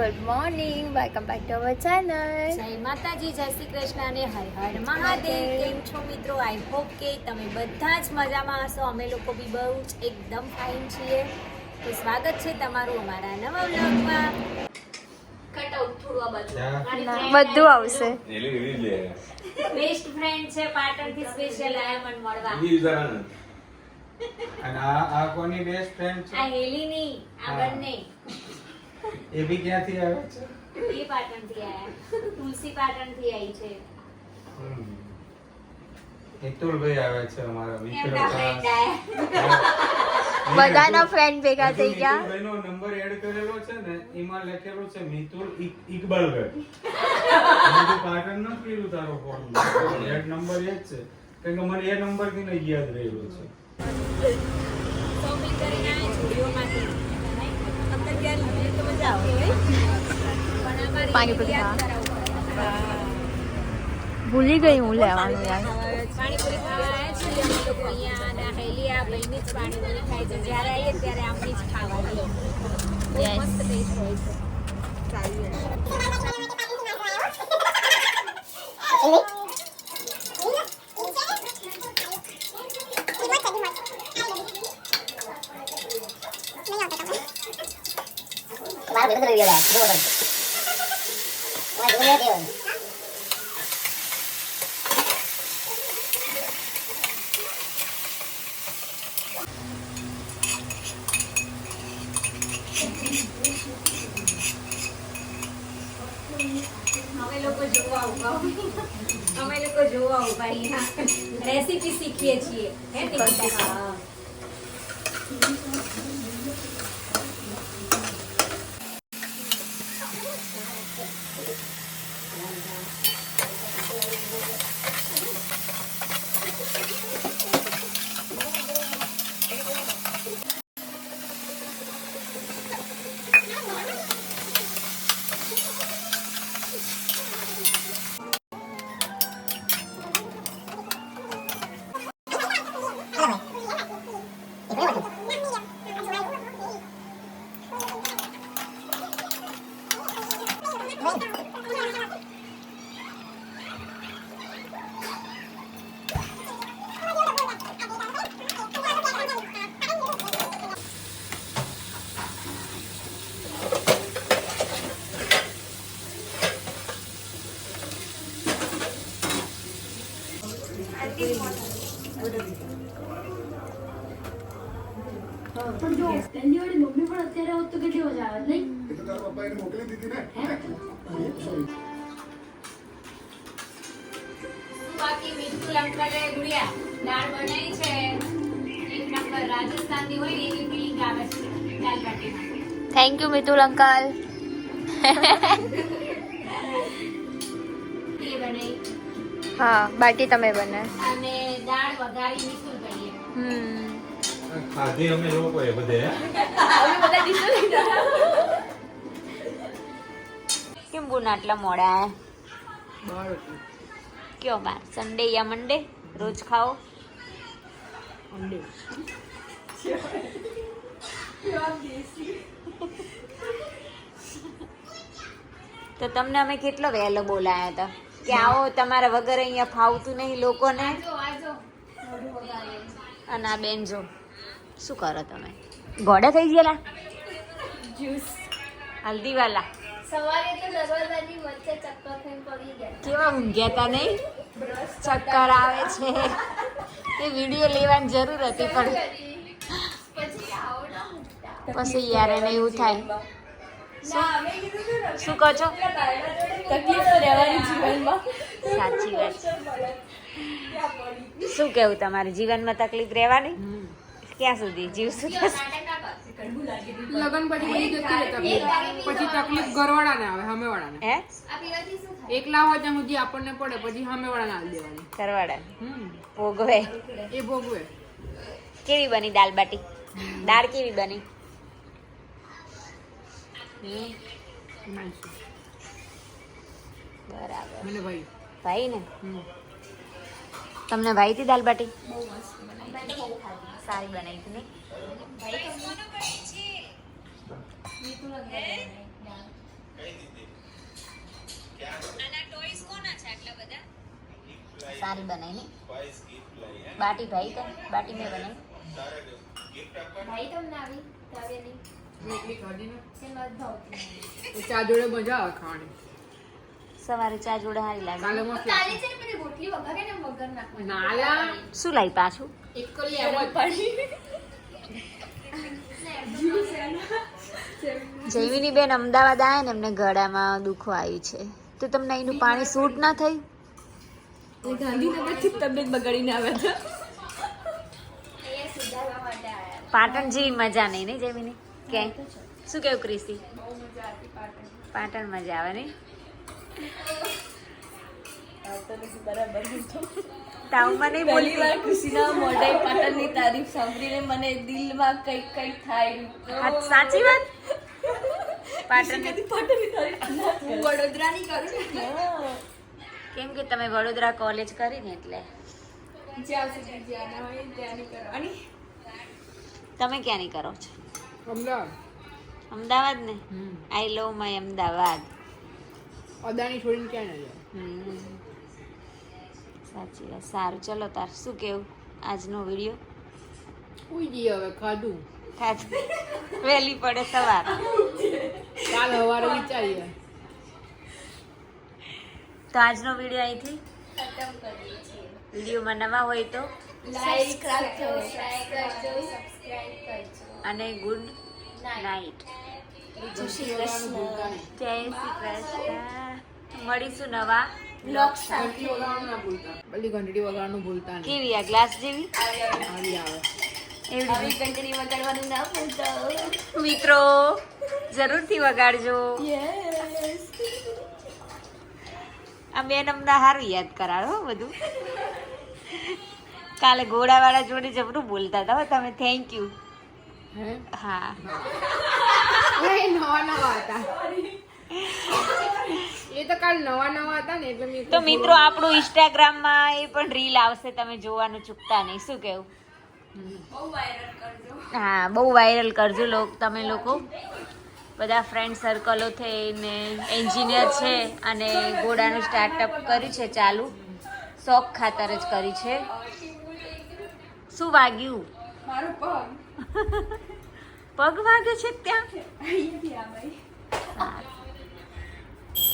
Good morning welcome back to our channel જય માતાજી જય શ્રી કૃષ્ણ અને હર હર મહાદેવ. કેમ છો મિત્રો? આઈ હોપ કે તમે બધા જ મજામાં હશો. અમે લોકો બી બહુ જ એકદમ ફાઇન છીએ. તો સ્વાગત છે તમારું અમારા નવા વ્લોગમાં. કટઆઉટ થોડું આ બાજુ. બધું આવશે. બેસ્ટ ફ્રેન્ડ છે પાટણથી સ્પેશિયલ આયા મને મળવા. અને આ આ કોની બેસ્ટ ફ્રેન્ડ આ છે હેલીની આ બંને. એ બી ક્યાંથી આવે છે? એ પાટણથી આયા. તુલસી પાટણથી આવી છે. હમ. મિતુલભાઈ આવે છે અમારા મિત્ર બધાના ફ્રેન્ડ ભેગા થઈ ગયા. મિતુલભાઈનો નંબર એડ કરેલો છે ને એમાં લખેલું છે મિતુલ ઇક- ઇકબાલગઢ. પાટણ ન કર્યું તારો ફોન એડ નંબર એ જ છે. કેમ કે મને એ નંબરથી યાદ રહેલો છે. શોપિંગ કરીને આયા સ્ટુડિયોમાંથી અંદર પાણીપુરી ભૂલી ગઈ હું લેવાનું યાર પાણીપુરી ખાવા આવ્યા છીએ અમે લોકો અહીંયા અને આ હેલી આ ભાઈની જ પાણીપુરી ખાય છે જ્યારે આવીએ ત્યારે આમની જ ખાવાની બહુ Yes. મસ્ત ટેસ્ટ હોય છે બાર ભેગું કરી દેવાય જો તને મારે જોડે દેવાનું અમે લોકો જોવા ઊભા અમે લોકો જોવા ઊભા રેસીપી શીખીએ છીએ હે? હા. પણ જો પહેલી વાળી મમ્મી પણ અત્યારે હોત તો કેટલી મજા આવે નહીં? એ તો તારા પપ્પાએ મોકલી દીધી ને. સોરી બાકી મીઠું લંકરે ગુડિયા. દાળ બનાવી છે. એક નંબર રાજસ્થાનની હોય એવી ફીલિંગ આવે છે. દાલ બાટીમાં થેન્ક યુ મિતુલ અંકલ હા બાકી તમે બને અને દાળ વઘારી મીઠું કરીએ? હમ. ખાધી અમે લોકોએ બધે હે? કેમ ગુના આટલા મોડા આયા કયો બાર? સન્ડે યા મંડે રોજ ખાઓ? તો તમને અમે કેટલો વહેલો બોલાયા હતા? કે આવો તમારા વગર અહીંયા ફાવતું નહીં લોકોને? અને આ બેન જો. શું કરો તમે? ગોડા થઈ ગયેલા? જ્યુસ. હલ્દીવાલા સવારે તો દરવાજાની વચ્ચે ચક્કર થઈને પડી ગયા. કેવા ઊંઘ્યા હતા નહીં? ચક્કર આવે છે. એ વીડિયો લેવાની જરૂર હતી પણ પછી યાર એને એવું થાય. શું? શું કહો છો? તકલીફ તો રહેવાની જીવનમાં. સાચી વાત. શું કેવું તમારે? જીવનમાં તકલીફ રહેવાની? ક્યાં સુધી? જીવ સુધી લગન પછી બધી જતી રહે તકલીફ. પછી તકલીફ ઘરવાળાને આવે સામેવાળાને. હે? એકલા હોય ત્યાં સુધી આપણને પડે પછી સામેવાળાને આવી દેવાની. ઘરવાળા હમ. ભોગવે. એ ભોગવે. કેવી બની દાલ બાટી? દાળ કેવી બની? બરાબર. ભાઈ. ને તમને ભાઈ થી દાલ બાટી? સારી બનાવી હતી નહીં આના ટોયસ કોના છે આટલા બધા સારી બનાવી ને? બાટી ભાઈ તો બાટી મેં બનાવી. ભાઈ તમને આવી કાવ્યની. મેં એટલી ખાધી ને? છે મત ભાવતી. એ ચા જોડે મજા આવે ખાવાની. સવારે ચા જોડે સારી કાલે લાગે મસ્ત છે ને પેલી રોટલી વઘારે ને વઘાર નાખવાની. નાલા. શું લાવી પાછું? એક કલી એમ જ જૈવિની બેન અમદાવાદ આવ્યા ને એમને ગળામાં દુખો આવ્યું છે. તો તમને અહીંનું પાણી સૂટ ના થયું ગાંધીનગરથી તબિયત બગાડીને આવ્યા હતા. પાટણ જેવી મજા નહીં ને જૈવિની? ક્યાંય શું કેવું ક્રિસી બહુ મજા આવતી પાટણ મજા આવે નહીં? તાવમાં નહીં બોલી બોલતી વાર ખુશીના મોઢે પાટણની તારીફ સાંભળીને મને દિલમાં કંઈક કંઈક થાય. સાચી વાત. પાટણ કદી પાટણની તારીફ હું. વડોદરાની કરું કેમ કે તમે વડોદરા કોલેજ કરી ને એટલે. તમે ક્યાંની કરો છો? અમદાવાદ. અમદાવાદ ને? I love my Ahmedabad. Adani છોડીને ક્યાં ના જાય? સાચી વાત. સારું. ચલો તાર શું કેવું આજનો વીડિયો? ઉઈ જઈએ હવે ખાધું. ખાધું. વહેલી પડે સવાર. કાલ સવારે વિચારીએ. તો આજનો વીડિયો અહીંથી ખતમ કરીએ છીએ. વિડીયોમાં નવા હોય તો લાઈક કરજો સબસ્ક્રાઇબ કરજો અને ગુડ નાઇટ નાઇટ. જય શ્રી કૃષ્ણ. જય શ્રી કૃષ્ણ. મળીશું નવા બ્લોગ ના બધી ઘંટડી વગાડવાનું ભૂલતા નહીં. કેવી આ ગ્લાસ જેવી? આવી આવે. એવડી આવી ઘંટડી વગાડવાનું ના ભૂલતા. મિત્રો જરૂરથી વગાડજો. આ બેન અમને સારું યાદ કરાવો હો બધું. કાલે ઘોડાવાળા જોડે જબરું બોલતા હતા હો તમે. થેન્ક યુ હે? નવા નવા હતા. એ તો કાલ નવા નવા હતા ને એટલે મેં તો મિત્રો આપણું ઇન્સ્ટાગ્રામમાં એ પણ રીલ આવશે તમે જોવાનું ચૂકતા નહીં. શું કેવું? હા બહુ વાયરલ કરજો લોક તમે લોકો. બધા ફ્રેન્ડ સર્કલો થઈને એન્જિનિયર છે અને ઘોડાનું સ્ટાર્ટઅપ કર્યું છે ચાલુ. શોખ ખાતર જ કર્યું છે. શું વાગ્યું? મારો પગ. પગ વાગે છે ત્યાં?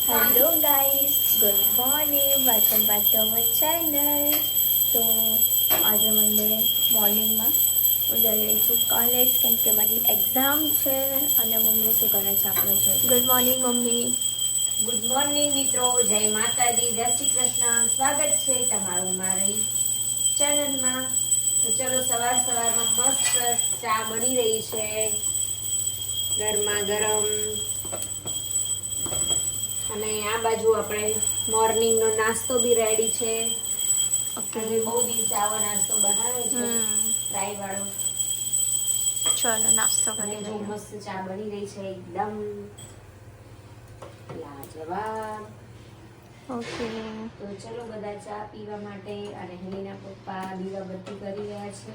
Hello guys good morning welcome back to our channel તો આજે મંડે મોર્નિંગમાં હું જઈ રહી છું કોલેજ કેમ કે મારી એક્ઝામ છે અને મમ્મી શું કરે છે આપણે જોઈએ. Good morning mummy. Good morning મિત્રો. જય માતાજી. જય શ્રી કૃષ્ણ. સ્વાગત છે તમારું મારી ચેનલમાં તો ચલો સવાર સવારમાં મસ્ત ચા બની રહી છે. ગરમા ગરમ. અને આ બાજુ આપણે મોર્નિંગનો નાસ્તો બી રેડી છે. ઓકે બહુ દિવસે આવો નાસ્તો બનાવ્યો છે ફ્રાય વાળો ચલો નાસ્તો અને જો મસ્ત ચા બની રહી છે એકદમ. લાજવાબ ઓકે તો ચલો બધા ચા પીવા માટે અને હેલીના પપ્પા દીવાબત્તી કરી રહ્યા છે.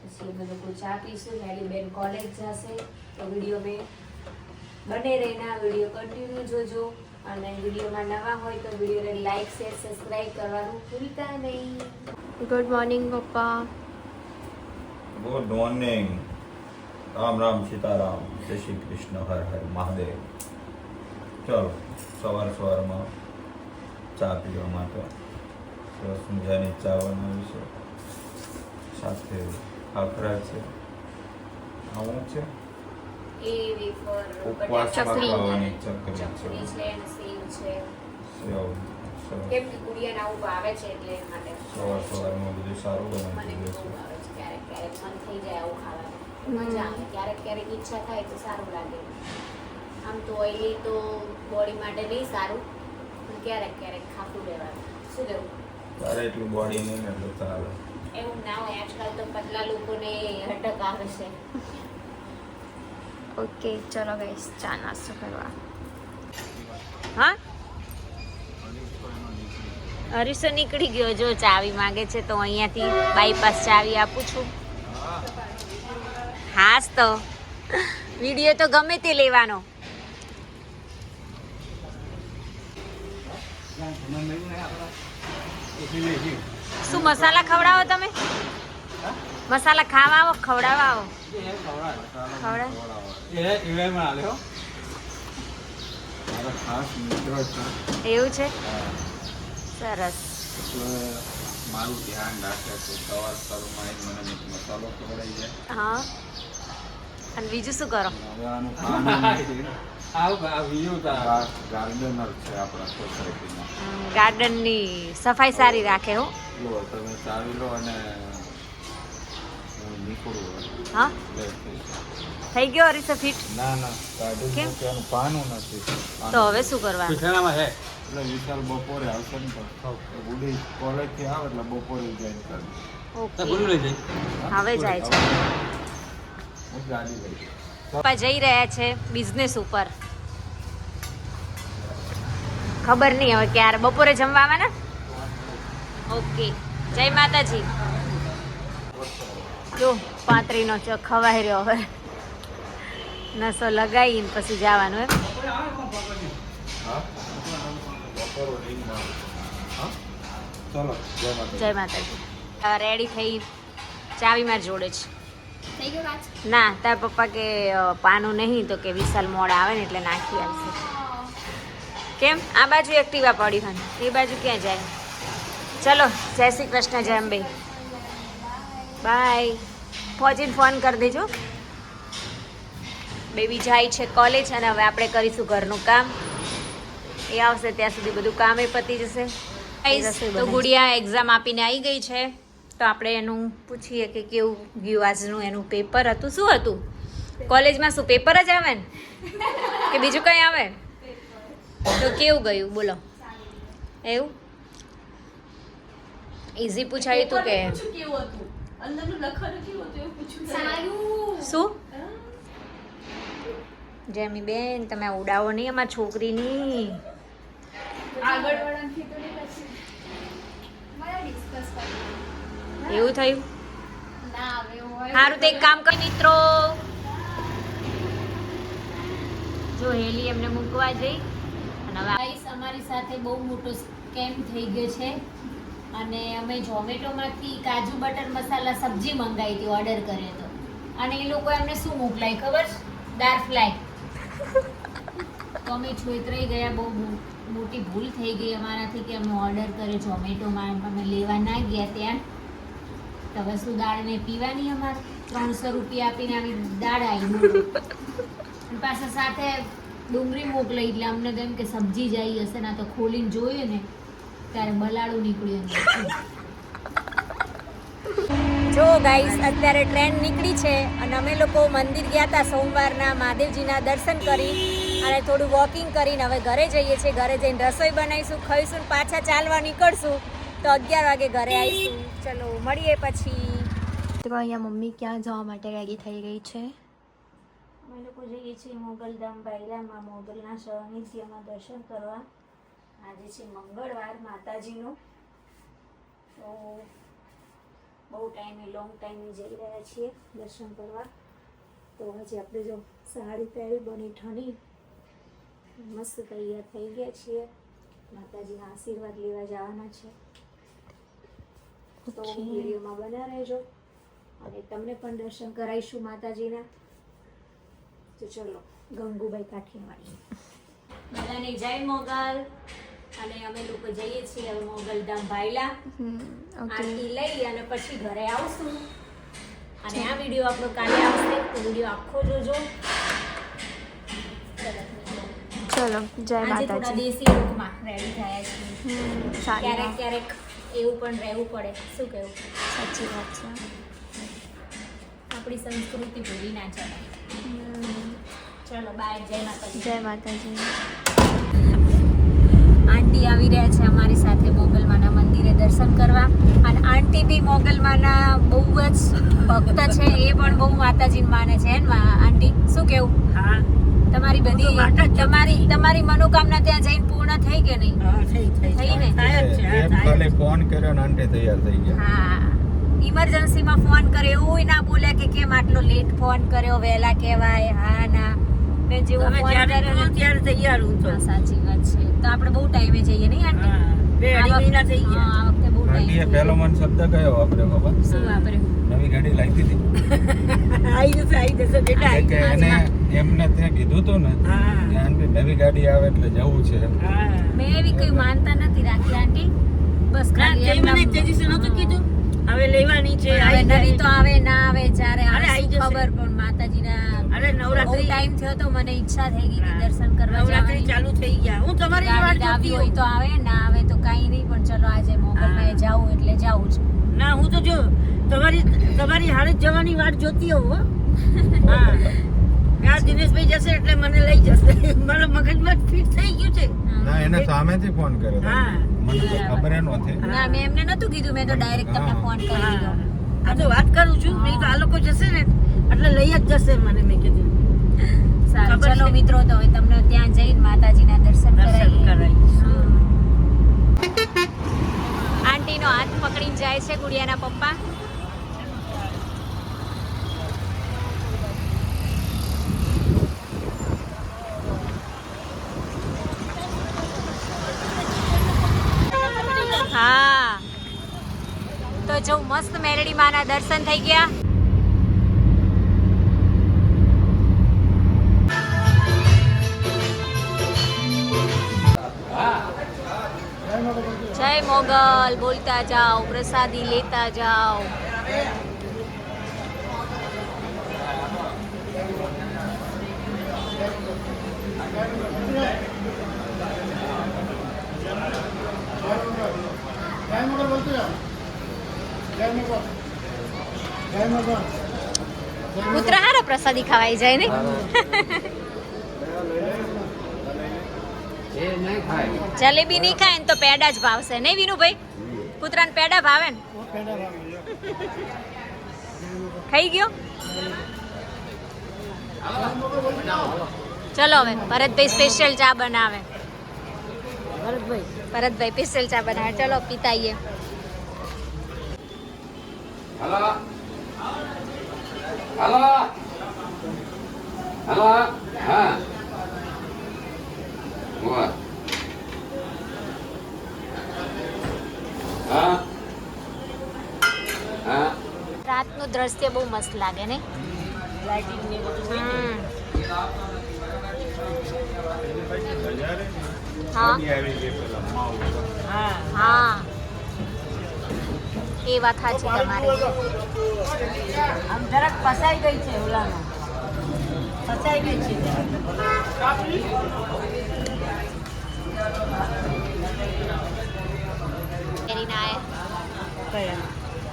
પછી અમે લોકો ચા પીશું હેલી બેન કોલેજ જશે. તો વીડિયો મેં બને રહીના વીડિયો કન્ટિન્યુ જોજો. અને વિડીયોમાં નવા હોય તો વિડીયોને લાઈક શેર સબસ્ક્રાઈબ કરવાનું ભૂલતા નહીં. Good morning papa. Good morning Ram Ram Sitaram. જય શ્રી કૃષ્ણ. હર હર મહાદેવ. ચલો સવાર સવારમાં ચા પીવા માટે સરસ મજાની ચા બનાવી છે. સાથે ખાખરા છે. આવું છે? એ વેફર ઉપવાસમાં ખાવાની ચકરી છે. ચકરી છે સેવ છે. કેમ કે ગુડિયાને આવું ભાવે છે એટલે માટે સવાર સવારમાં બધું સારું મને બનાવી દે બહુ છે ક્યારેક ક્યારેક મન થઈ જાય આવું ખાવાનું. મજા આવે. ક્યારેક ક્યારેક ઈચ્છા થાય તો સારું લાગે. આમ તો ઓઇલી તો બોડી માટે નહીં સારું પણ ક્યારેક ક્યારેક ખાતું રહેવાનું શું તારે એટલું બોડી નહીં એવું ના હોય. આજકાલ તો પતલા લોકોને હટક આવે છે. ઓકે ચલો ગાઈસ ચા નાસ્તો કરવા હા? હરીશો નીકળી ગયો. જો ચાવી માંગે છે તો અહીંયાથી બાયપાસ ચાવી આપું છું. હા તો. વીડિયો તો ગમે તે લેવાનો. શું, મસાલા ખવડાવો તમે? મસાલા ખાવા આવો ખવડાવવા. આવો ખવડાવ મારા ખાસ મિત્ર છે. એવું છે? સરસ. મારું ધ્યાન રાખે છે. સવાર સવારમાં મને મસાલો ખવડાવી જાય હા. અને બીજું શું કરો? સોસાયટીમાં ગાર્ડનની સફાઈ સારી રાખે હો. તમે ચાવી લો અને હું? હા થઈ ગયો હરીસો ફિટ ના ના કાઢી કેમ? કેનું પાનું નથી. તો હવે શું કરવાનું? એટલે વિશાલ બપોરે આવશે ને તો. ગુડી કોલેજથી આવે એટલે બપોરે જોઈન કરી ઓકે. હવે જાય છે. હું ગાડી લઈ પપ્પા જઈ રહ્યા છે બિઝનેસ ઉપર. ખબર નહીં હવે ક્યારે. બપોરે જમવા આવવાના? ઓકે. જય માતાજી. જો પાતરીનો ચો ખવાઈ રહ્યો હવે. નસો લગાવીને પછી જવાનું એમ. જય માતા માતાજી રેડી થઈ ચાવી માર જોડે છે ના તાર પપ્પા કે પાનું નહીં તો કે વિશાલ મોડા આવે ને એટલે નાખી આવશે કેમ? આ બાજુ એક્ટિવા પડી હોય એ બાજુ ક્યાં જાય? ચલો જય શ્રી કૃષ્ણ જય અંબે. બાય પહોંચીને ફોન કરી દેજો. બેબી જાય છે કોલેજ અને હવે આપણે કરીશું ઘરનું કામ. એ આવશે ત્યાં સુધી બધું કામ એ પતી જશે. તો ગુડિયા એક્ઝામ આપીને આવી ગઈ છે. તો આપણે એનું પૂછીએ કે કેવું ગયું આજનું એનું પેપર હતું. શું હતું? કોલેજમાં શું પેપર જ આવે ને? કે બીજું કંઈ આવે? તો કેવું ગયું? બોલો. એવું? ઇઝી પૂછાયું હતું કે. સારું. શું? જેમી બેન તમે ઉડાવો નહીં અમારી છોકરીની. આગળ તો નહીં એવું થયું? ના હવે એવું હોય. સારું તો એક કામ કરી. મિત્રો. જો હેલી એમને મૂકવા જઈ. અને અમારી સાથે બહુ મોટો સ્કેમ થઈ ગયો છે. અને અમે ઝોમેટોમાંથી કાજુ બટર મસાલા સબ્જી મંગાવી હતી ઓર્ડર કર્યો હતો અને એ લોકો એમને શું મોકલાય ખબર? છે દાળ ફ્લાય તો અમે છોતરાઈ ગયા, બહુ મોટી ભૂલ થઈ ગઈ અમારાથી કે અમે ઓર્ડર કર્યો ઝોમેટોમાં અમે લેવા ના ગયા ત્યાં. તવસુ દાળ ને પીવાની અમારે? ત્રણસો રૂપિયા આપીને આવી દાળ આવી. પાછા સાથે ડુંગળી મોકલાઈ એટલે અમને એમ કે સબ્જી જ આવી હશે, ના તો ખોલીને જોયું ને. ત્યારે બલાડું નીકળ્યું જો ગાઈસ અત્યારે ટ્રેન નીકળી છે અને અમે લોકો મંદિર ગયા હતા સોમવારના મહાદેવજીના દર્શન કરી અને થોડું વોકિંગ કરીને હવે ઘરે જઈએ છીએ. ઘરે જઈને રસોઈ બનાવીશું ખાઈશું પાછા ચાલવા નીકળશું. તો અગિયાર વાગે ઘરે આવીશું. ચલો મળીએ પછી. તો અહીંયા મમ્મી ક્યાં જવા માટે રેડી થઈ ગઈ છે? અમે લોકો જઈએ છીએ મોગલધામ બાયલામાં મોગલના સાનિધ્યમાં દર્શન કરવા. આજે છે મંગળવાર માતાજીનું. તો બહુ ટાઈમે લોંગ ટાઈમે જઈ રહ્યા છીએ દર્શન કરવા. તો આજે આપણે જો સાડી પહેરી બની ઠણી મસ્ત તૈયાર થઈ ગયા છીએ. માતાજીના આશીર્વાદ લેવા જવાના છે. તો વિડીયોમાં બના રહેજો. અને તમને પણ દર્શન કરાવીશું માતાજીના. તો ચલો ગંગુભાઈ કાઠિયાવાડી. બધાને જય મોગલ. અને અમે લોકો જઈએ છીએ મોગલધામ ભાઈલા આરતી લઈ અને પછી ઘરે આવશું. અને આ વીડિયો આપણો કાલે આવશે તો વીડિયો આખો જોજો. ચલો જય માતાજી. દેશી લુકમાં રેડી થયા છીએ. ક્યારેક ક્યારેક એવું પણ રહેવું પડે. શું કહેવું? સાચી વાત છે. આપણી સંસ્કૃતિ ભૂલી ના જવાય. ચલો બાય જય માતાજી. જય માતાજી. આંટી આવી રહ્યા છે અમારી સાથે મોગલમાના મંદિરે દર્શન કરવા. અને આંટી બી મોગલમાના બહુ જ ભક્ત છે એ પણ બહુ માતાજી માને છે. આંટી શું કેવું? તમારી બધી તમારી તમારી મનોકામના ત્યાં જઈને પૂર્ણ થઈ કે નહીં? થઈ ને? એમ ખાલી ફોન કર્યો ને આંટી તૈયાર થઈ ગયા. હા. ઇમરજન્સીમાં ફોન કર્યો એવું ના બોલે કે કેમ આટલો લેટ ફોન કર્યો વહેલા કહેવાય હા ના. મેં જેવો ફોન કર્યો ને ત્યારે તૈયાર હું છું. સાચી વાત છે. તો આપણે બહુ ટાઈમે જઈએ નહીં આંટી? બે અઢી મહિના થઈ ગયા. આ વખતે બહુ ટાઈમ પહેલો મન શબ્દ કયો વાપર્યો ખબર? શું વાપર્યું? નવી ગાડી લાવી દીધી. આઈ જશે આઈ જશે બેટા આઈ કે એને એમને ત્યાં કીધું તો ને હા. કે નવી ગાડી આવે એટલે જવું છે. મેં એવી કઈ માનતા નથી રાખી આંટી. બસ ખાલી એમને મને નહોતું કીધું. હવે લેવાની છે હવે નરી તો આવે ના આવે જ્યારે આઈ જશે. ખબર પણ માતાજીના અરે નવરાત્રી. ટાઈમ થયો તો મને ઈચ્છા થઈ ગઈ દર્શન કરવા નવરાત્રી ચાલુ થઈ ગયા. હું તમારી વાત આવી જોતી હોય તો આવે ના આવે તો કાઈ નહીં પણ ચલો આજે મોગલમાં. જાવું એટલે જાવું છું ના હું તો જો તમારી તમારી હારે જવાની વાત જોતી હોઉં હો. દિનેશભાઈ જશે એટલે મને લઈ જશે. મારા મગજમાં ફિટ એને સામેથી ફોન કર્યો હા. મને તો ખબર નહોતી. ના મેં એમને નતું કીધું મેં તો ડાયરેક્ટ તમને ફોન કરી દીધો. આ તો વાત કરું છું મેં તો આ લોકો જશે ને એટલે લઈ જ જશે મને મેં કીધું. સારું ચલો મિત્રો તો હવે તમને ત્યાં જઈને માતાજીના દર્શન કરાવી આંટીનો હાથ પકડીને જાય છે ગુડિયાના પપ્પા હા તો જો મસ્ત મેરડી માના દર્શન થઈ ગયા જય મોગલ, બોલતા જાઓ, પ્રસાદી લેતા જાઓ જય મોગલ, બોલતો જાઓ. જય મોગલ. જય મોગલ. પુત્ર હારો. પ્રસાદી ખવાઈ જાય ને જલેબી નહીં ખાય ને તો પેડા જ ભાવશે નહીં વિનુભાઈ પુત્રાને પેડા ભાવે ને? ખાઈ ગયો? ચલો હવે ભરતભાઈ સ્પેશિયલ ચા બનાવે. ભરતભાઈ. ભરતભાઈ સ્પેશિયલ ચા બનાવે. ચલો પીતાઈએ. બોલ હા હા રાતનું દ્રશ્ય બહુ મસ્ત લાગે ને. હા. હા. એ વાત સાચી તમારી. આમ જરાક ફસાઈ ગઈ છે ઓલામાં. ફસાઈ ગઈ છે?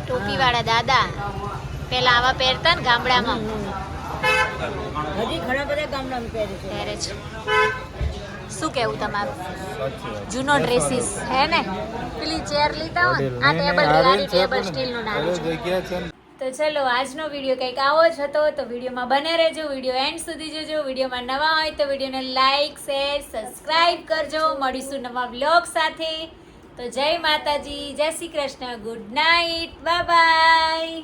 ટોપી વાળા દાદા પેલા આવા પહેરતા ને ગામડામાં. હજી ઘણા બધા ગામડામાં પહેરે છે. શું કેવું તમારું? જૂનો ડ્રેસીસ. હે ને? પેલી ચેર લીધા હોય ને, આ ટેબલ બિલાડી ટેબલ સ્ટીલનું નાનું છે. તો ચલો આજનો વીડિયો કંઈક આવો જ હતો તો વિડીયોમાં બને રહેજો. વીડિયો એન્ડ સુધી જોજો. વિડીયોમાં નવા હોય તો વિડીયોને લાઈક શેર સબસ્ક્રાઈબ કરજો. મળીશું નવા બ્લોગ સાથે. તો જય માતાજી જય Shri Krishna. Good night bye bye